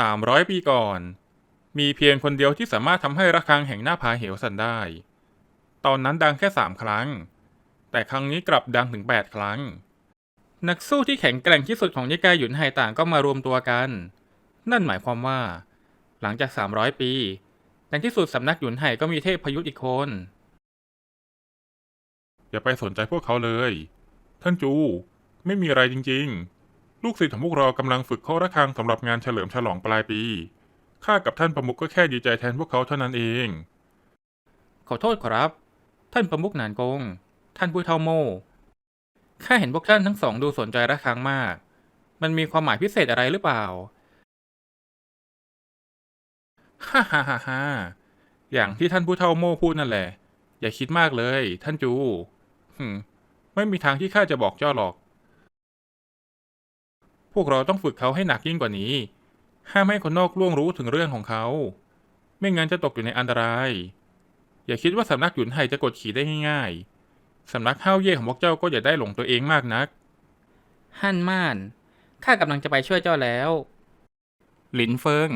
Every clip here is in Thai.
300 ปีก่อน มีเพียงคนเดียวที่สามารถทำให้ระฆังแห่งหน้าผาเหวสั่นได้ ตอนนั้นดังแค่สามครั้ง แต่ครั้งนี้กลับดังถึง 8 ครั้ง นักสู้ที่แข็งแกร่งที่สุดของนิกายหยุนไห่ต่างก็มารวมตัวกัน นั่นหมายความว่า หลังจาก 300 ปีในที่สุดสำนักหยุนไห่ก็มีเทพพยุทธ์อีกคน อย่าไปสนใจพวกเขาเลย ท่านจู ไม่มีอะไรจริง ๆ ลูกศิษย์ของพวกเรากำลังฝึกเคาะระฆังสำหรับงานเฉลิมฉลองปลายปี ข้ากับท่านประมุขก็แค่ดีใจแทนพวกเขาเท่านั้นเอง ขอโทษครับ ท่านประมุขหนานกง ท่านผู้เท่าโมข้าเห็นพวกท่านทั้งสองดูสนใจระฆังมาก มันมีความหมายพิเศษอะไรหรือเปล่า ฮ่าฮ่าฮ่าฮ่าอย่างที่ท่านผู้เท่าโม่พูดนั่นแหละ อย่าคิดมากเลย ท่านจู หึมไม่มีทางที่ข้าจะบอกเจ้าหรอก พวกเราต้องฝึกเขาให้หนักยิ่งกว่านี้ ห้ามให้คนนอกล่วงรู้ถึงเรื่องของเขา ไม่งั้นจะตกอยู่ในอันตราย อย่าคิดว่าสำนักหยุนไห่จะกดขี่ได้ง่ายๆ สำนักห้าวเย่ของพวกเจ้าก็อย่าได้หลงตัวเองมากนัก ฮั่นม่าน ข้ากำลังจะไปช่วยเจ้าแล้ว หลินเฟิง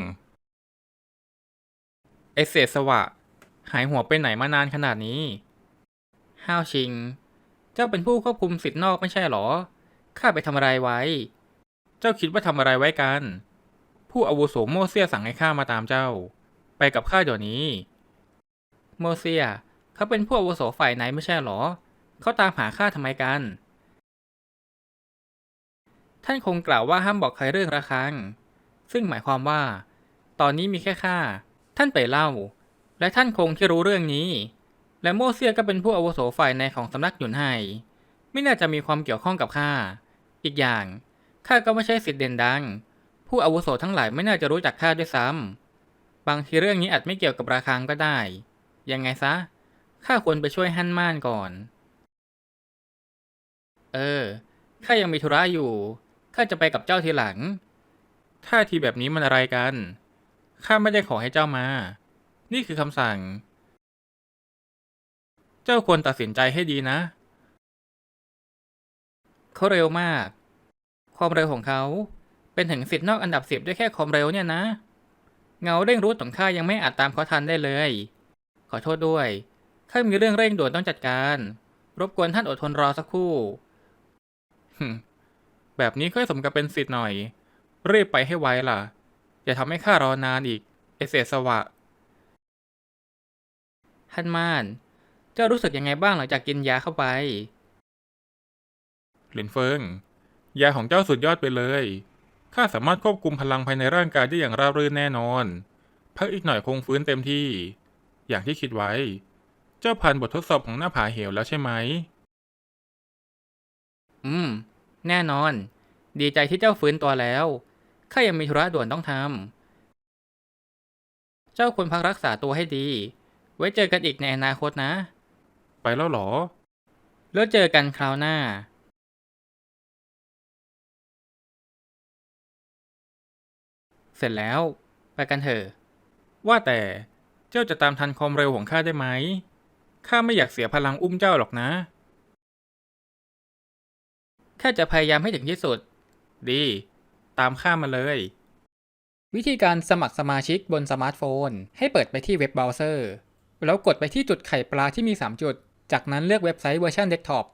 ไอเศษสวะ หายหัวไปไหนมานานขนาดนี้ ห้าวชิง เจ้าเป็นผู้ควบคุมสิทธิ์นอกไม่ใช่หรอ ข้าไปทำอะไรไว้ เจ้าคิดว่าทำอะไรไว้กัน ผู้อาวุโสโมเซียสั่งให้ข้ามาตามเจ้า ไปกับข้าเดี๋ยวนี้ โมเซียเขาเป็นผู้อาวุโสฝ่ายไหนไม่ใช่หรอ เขาตามหาข้าทำไมกัน ท่านคงกล่าวว่าห้ามบอกใครเรื่องระฆัง ซึ่งหมายความว่า ตอนนี้มีแค่ข้า ท่านไปเล่า และท่านคงที่รู้เรื่องนี้ และโมเซียก็เป็นผู้อาวุโสฝ่ายในของสำนักหยุนไห่ไม่น่าจะมีความเกี่ยวข้องกับข้า อีกอย่าง ข้าก็ไม่ใช่สิทธิ์เด่นดัง ผู้อาวุโสทั้งหลายไม่น่าจะรู้จักข้าด้วยซ้ำบางทีเรื่องนี้อาจไม่เกี่ยวกับราคางก็ได้ ยังไงซะ ข้าควรไปช่วยฮั่นม่านก่อน เออ ข้ายังมีธุระอยู่ ข้าจะไปกับเจ้าทีหลัง ท่าทีแบบนี้มันอะไรกัน ข้าไม่ได้ขอให้เจ้ามา นี่คือคำสั่ง เจ้าควรตัดสินใจให้ดีนะ เขาเร็วมาก ความเร็วของเขา เป็นถึงสิทธิ์นอกอันดับสิบด้วยแค่ความเร็วเนี่ยนะ เงาเร่งรูทของข้ายังไม่อาจตามเขาทันได้เลย ขอโทษด้วยข้ามีเรื่องเร่งด่วนต้องจัดการ รบกวนท่านอดทนรอสักครู่หึแบบนี้ค่อยสมกับเป็นสิทธิ์หน่อย รีบไปให้ไวล่ะ อย่าทำให้ข้ารอนานอีก เอเสสวะฮันมาน เจ้ารู้สึกยังไงบ้างหลังจากกินยาเข้าไป หลินเฟิง ยาของเจ้าสุดยอดไปเลย ข้าสามารถควบคุมพลังภายในร่างกายได้อย่างราบรื่นแน่นอน พักอีกหน่อยคงฟื้นเต็มที่ อย่างที่คิดไว้ เจ้าผ่านบททดสอบของหน้าผาเหวแล้วใช่ไหม อืม แน่นอน ดีใจที่เจ้าฟื้นตัวแล้ว ข้ายังมีธุระด่วนต้องทำ เจ้าควรพักรักษาตัวให้ดี ไว้เจอกันอีกในอนาคตนะ ไปแล้วเหรอ แล้วเจอกันคราวหน้า เสร็จแล้ว ไปกันเถอะ ว่าแต่เจ้าจะตามทันความเร็วของข้าได้ไหม ข้าไม่อยากเสียพลังอุ้มเจ้าหรอกนะ ข้าจะพยายามให้ถึงที่สุด ดี ตามข้ามาเลย วิธีการสมัครสมาชิกบนสมาร์ทโฟน ให้เปิดไปที่เว็บเบราว์เซอร์ แล้วกดไปที่จุดไข่ปลาที่มี 3 จุด จากนั้นเลือกเว็บไซต์เวอร์ชันเดสก์ท็อป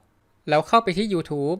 แล้วเข้าไปที่ YouTube